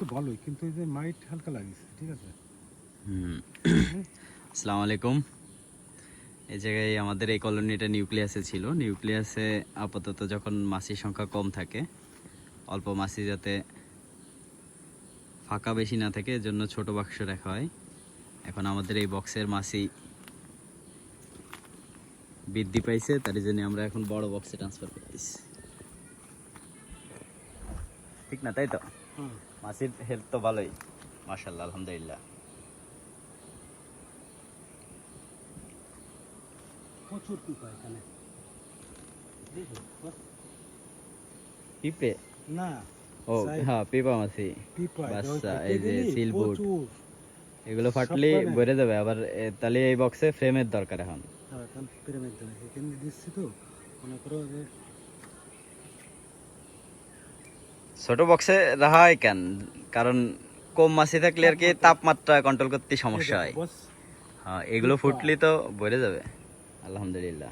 তো ভালোই কিন্তু এই যে মাইট হালকা লাগিয়েছে ঠিক আছে? হুম। আসসালামু আলাইকুম। এই জায়গায় আমাদের এই কলোনিটা নিউক্লিয়াসে ছিল। নিউক্লিয়াসে আপাতত যখন মাছির সংখ্যা কম থাকে অল্প মাছি যাতে ফাঁকা বেশি না থাকে এজন্য ছোট বাক্স রাখা হয়। এখন আমাদের এই বক্সের মাছি বৃদ্ধি পাইছে তার জন্য আমরা এখন বড় বক্সে ট্রান্সফার করতেছি। ঠিক না তাই তো? মাছির হেলথ তো ভালোই মাশাল্লাহ আলহামদুলিল্লাহ। প্রচুর পিপা এখানে? পিঁপড়ে? না ও হ্যাঁ মাছি বাচ্চা, এই যে সিলবুট। এগুলো ফাটলে সব বেড়ে যাবে আবার তাহলে এই বক্সে ফ্রেমের দরকার এখন। হ্যাঁ, এখন এখানে দিচ্ছি তো মনে করো যে ছোট বক্সে রাখা হয় কেন? কারণ কম মাছি থাকলে আর কি তাপমাত্রা কন্ট্রোল করতে সমস্যা হয়। হ্যাঁ এগুলো ফুটলে তো বেড়ে যাবে। আলহামদুলিল্লাহ।